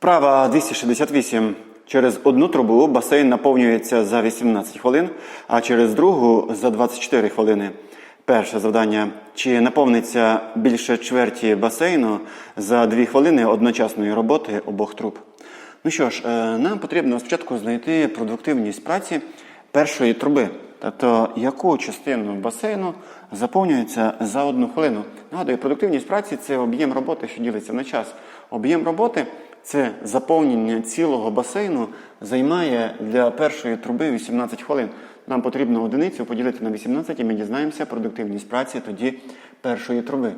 Вправа 268. Через одну трубу басейн наповнюється за 18 хвилин, а через другу за 24 хвилини. Перше завдання. Чи наповниться більше чверті басейну за 2 хвилини одночасної роботи обох труб? Ну що ж, е, нам потрібно спочатку знайти продуктивність праці першої труби. Тобто, яку частину басейну заповнюється за одну хвилину. Нагадую, продуктивність праці це об'єм роботи, що ділиться на час. Об'єм роботи це заповнення цілого басейну займає для першої труби 18 хвилин. Нам потрібно одиницю поділити на 18 і ми дізнаємося продуктивність праці тоді першої труби.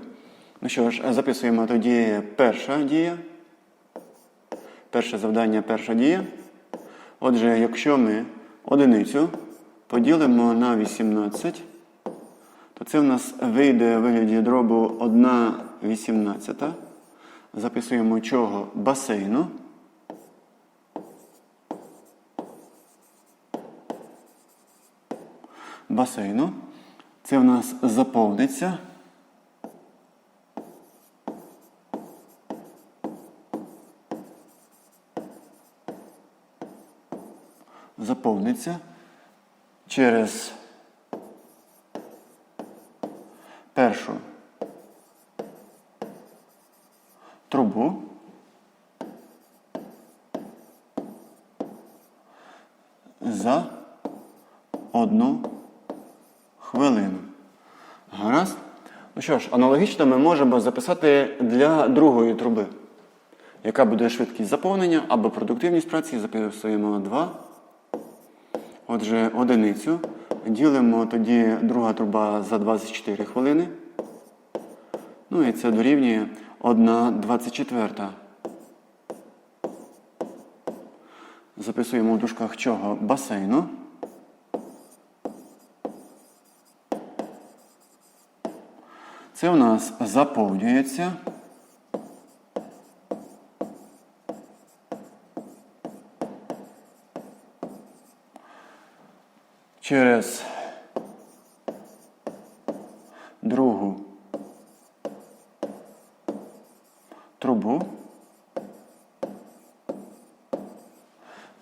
Ну що ж, записуємо тоді перша дія. Перше завдання, перша дія. Отже, якщо ми одиницю поділимо на 18, то це в нас вийде в вигляді дробу 1 18. Записуємо чого? Басейну. Басейну. Це в нас заповниться. Заповниться через першу трубу. За одну хвилину. Гаразд? Ну що ж, аналогічно ми можемо записати для другої труби. Яка буде швидкість заповнення або продуктивність праці, записуємо 2. Отже, одиницю. Ділимо тоді друга труба за 24 хвилини. Ну і це дорівнює 1 24. Записуємо в дужках чого? Басейну. Це у нас заповнюється. Через другу трубу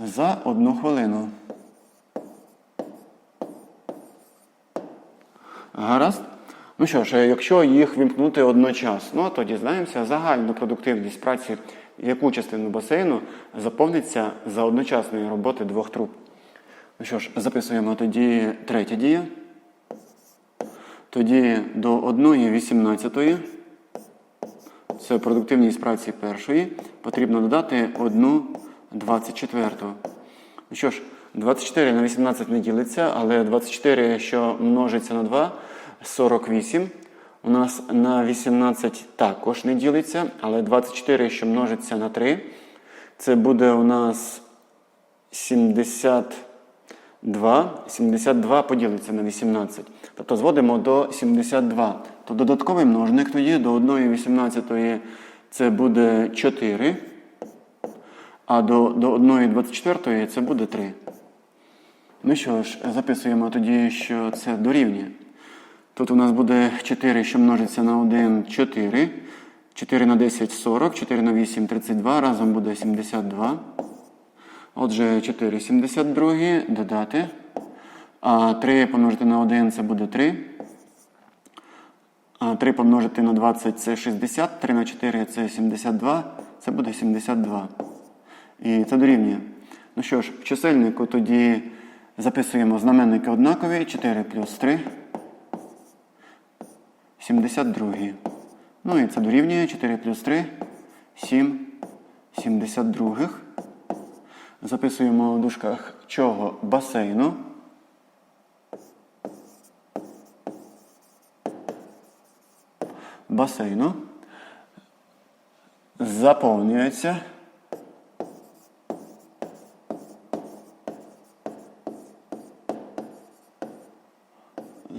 за одну хвилину. Гаразд? Ну що ж, якщо їх вімкнути одночасно, то дізнаємося загальну продуктивність праці, яку частину басейну заповниться за одночасної роботи двох труб. Ну що ж, записуємо тоді третя дія. Тоді до 1,18. Це продуктивність праці першої. Потрібно додати 1,24. Ну що ж, 24 на 18 не ділиться, але 24, що множиться на 2, 48. У нас на 18 також не ділиться, але 24, що множиться на 3, це буде у нас 72. 72 поділиться на 18. Тобто зводимо до 72. То додатковий множник тоді до 1,18 це буде 4. А до, до 1,24 це буде 3. Ну що ж, записуємо тоді, що це дорівнює. Тут у нас буде 4, що множиться на 1, 4. 4 на 10 40, 4 на 8 32, разом буде 72. Отже, 4 72 додати. А 3 помножити на 1 це буде 3. А 3 помножити на 20 це 60, 3 на 4 це 72, це буде 72. І це дорівнює. Ну що ж, в чисельнику тоді записуємо знаменники однакові. 4 плюс 3. 72. Ну і це дорівнює 4 плюс 3, 7 72. Записуємо в дужках чого басейну. Басейну. Заповнюється.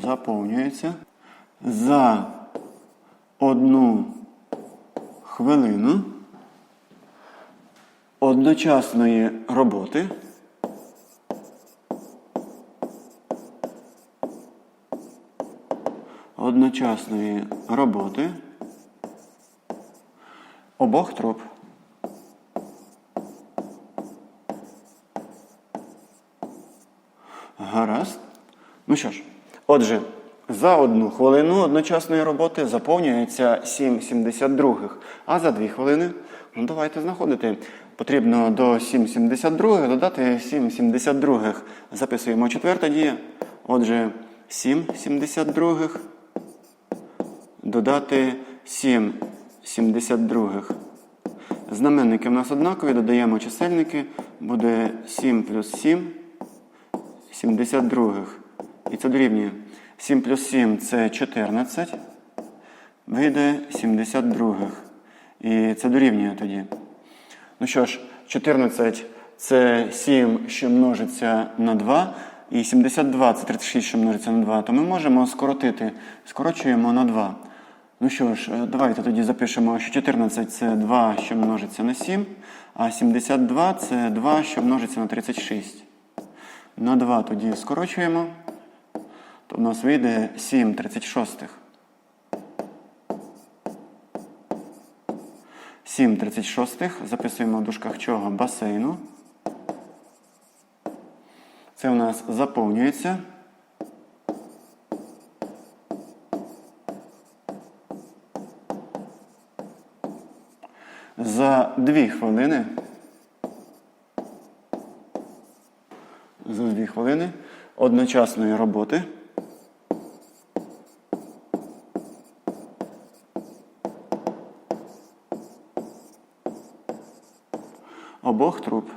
заповнюється за одну хвилину одночасної роботи. Одночасної роботи обох труб. Гаразд. Ну що ж отже, за одну хвилину одночасної роботи заповнюється 7,72, а за 2 хвилини, ну давайте знаходити. Потрібно до 7,72 додати 7,72. Записуємо четверта дія. Отже, 7,72 додати 7,72. Знаменники в нас однакові, додаємо чисельники, буде 7 плюс 7, 72. І це дорівнює. 7 плюс 7 це 14. Вийде 72. І це дорівнює тоді. Ну що ж, 14 це 7, що множиться на 2, і 72 це 36, що множиться на 2, то ми можемо скоротити. Скорочуємо на 2. Ну що ж, е, давайте тоді запишемо, що 14 це 2, що множиться на 7, а 72 це 2, що множиться на 36. На 2 тоді скорочуємо, то в нас вийде 7 36. 7 36 записуємо в дужках чого? Басейну. Це у нас заповнюється. За 2 хвилини. За 2 хвилини одночасної роботи. Обох труб.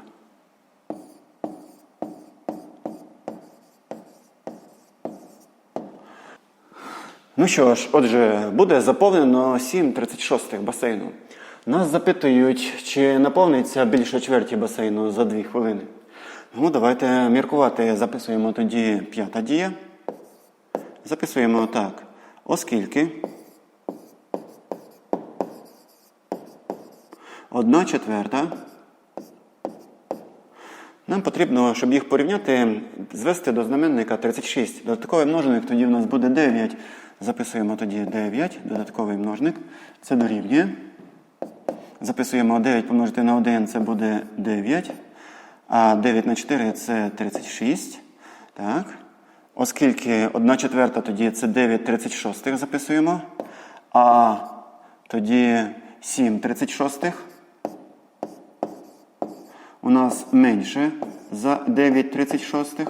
Ну що ж, отже, буде заповнено 7,36 басейну. Нас запитують, чи наповниться більше чверті басейну за 2 хвилини. Ну, давайте міркувати. Записуємо тоді п'ята дія. Записуємо так. Оскільки одна четверта. Нам потрібно, щоб їх порівняти, звести до знаменника 36. Додатковий множник тоді в нас буде 9. Записуємо тоді 9, додатковий множник. Це дорівнює. Записуємо 9 помножити на 1, це буде 9. А 9 на 4 це 36. Так. Оскільки 1 четверта тоді це 9 36 записуємо. А тоді 7 36 у нас менше за 9,36.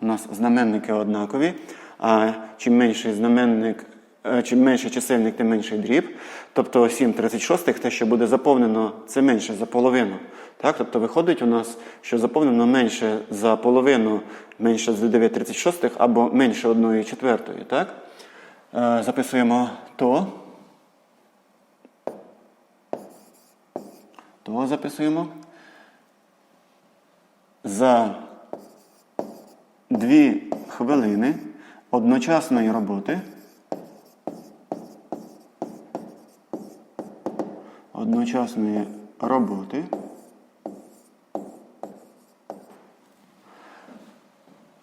У нас знаменники однакові. А чим менший знаменник, е, чим менший чисельник, тим менший дріб. Тобто 7,36, те, що буде заповнено, це менше за половину. Так? Тобто виходить у нас, що заповнено менше за половину, менше за 9,36 або менше 1 четвертої. Так? Е, Записуємо то. То записуємо за дві хвилини одночасної роботи. Одночасної роботи.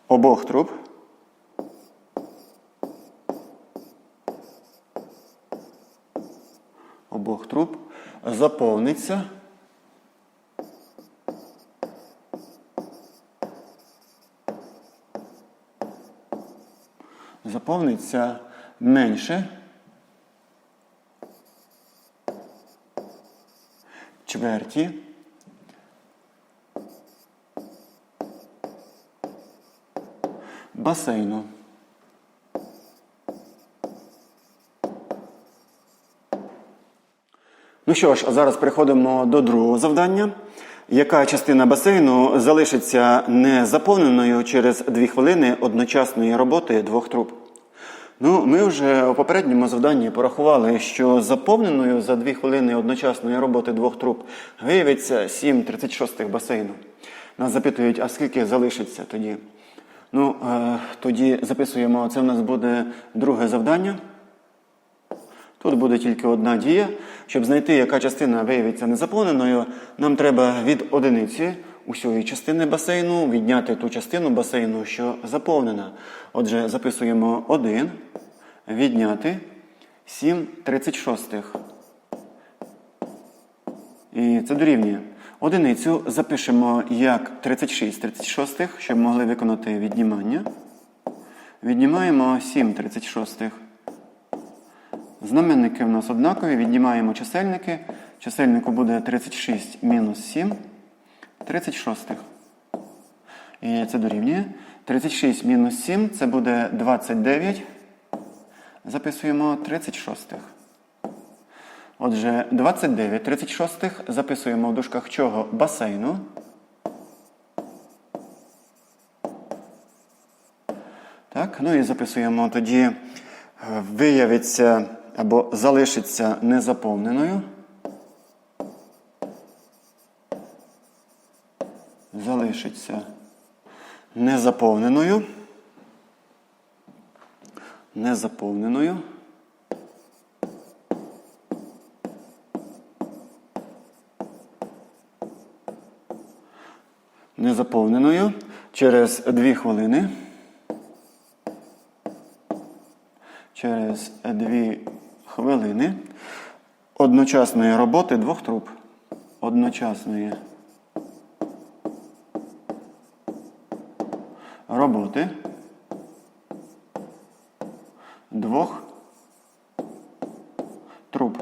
Обох труб. Обох труб заповниться. Заповниться менше чверті басейну. Ну що ж, а зараз переходимо до другого завдання. Яка частина басейну залишиться незаповненою через 2 хвилини одночасної роботи двох труб? Ну, ми вже у попередньому завданні порахували, що заповненою за 2 хвилини одночасної роботи двох труб виявиться 7,36 басейну. Нас запитують, а скільки залишиться тоді? Ну, е, тоді записуємо, це в нас буде друге завдання. Тут буде тільки одна дія. Щоб знайти, яка частина виявиться незаповненою, нам треба від одиниці усієї частини басейну відняти ту частину басейну, що заповнена. Отже, записуємо 1, відняти 7 36. І це дорівнює. Одиницю запишемо як 36 36, щоб могли виконати віднімання. Віднімаємо 7 36. Знаменники в нас однакові, віднімаємо чисельники. Чисельнику буде 36 мінус 7, 36. І це дорівнює. 36 мінус 7 це буде 29. Записуємо 36. Отже, 29 36 записуємо в дужках чого? Басейну. Так, ну і записуємо тоді е, виявиться або залишиться незаповненою. Залишиться незаповненою. Незаповненою. Незаповненою через 2 хвилини. Через 2 хвилини одночасної роботи двох труб. Одночасної роботи двох труб.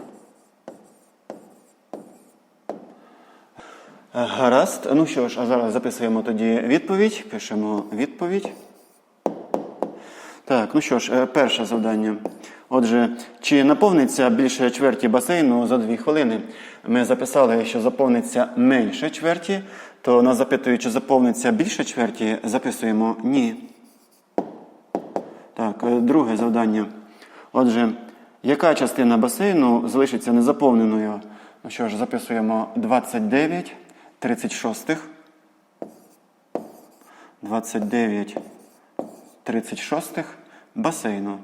Гаразд. Ну що ж, а зараз записуємо тоді відповідь. Пишемо відповідь. Так, ну що ж, е, перше завдання. Отже, чи наповниться більше чверті басейну за 2 хвилини? Ми записали, що заповниться менше чверті, то нас запитують, чи заповниться більше чверті, записуємо ні. Так, е, друге завдання. Отже, яка частина басейну залишиться незаповненою? Ну що ж, записуємо 29 36. 29 36 басейну.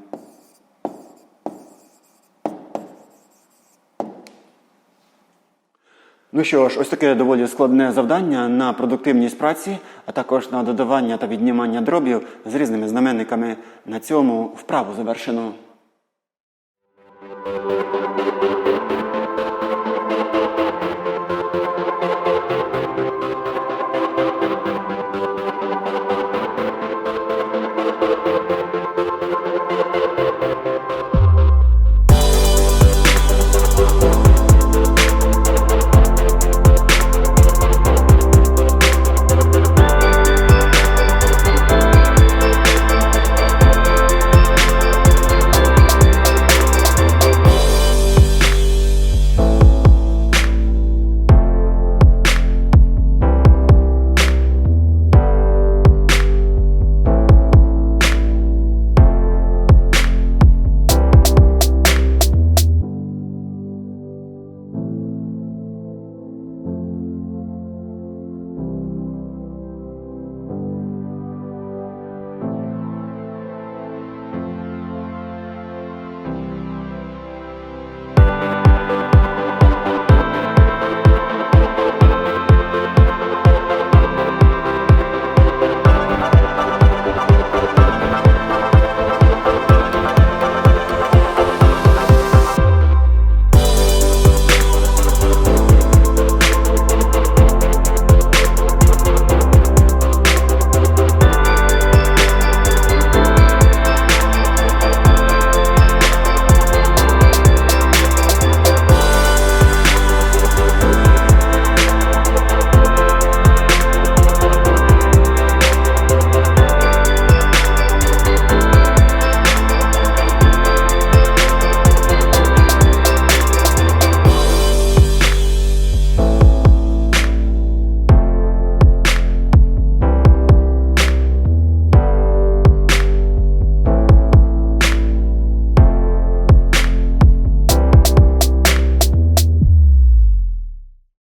Ну що ж, ось таке доволі складне завдання на продуктивність праці, а також на додавання та віднімання дробів з різними знаменниками. На цьому вправу завершено.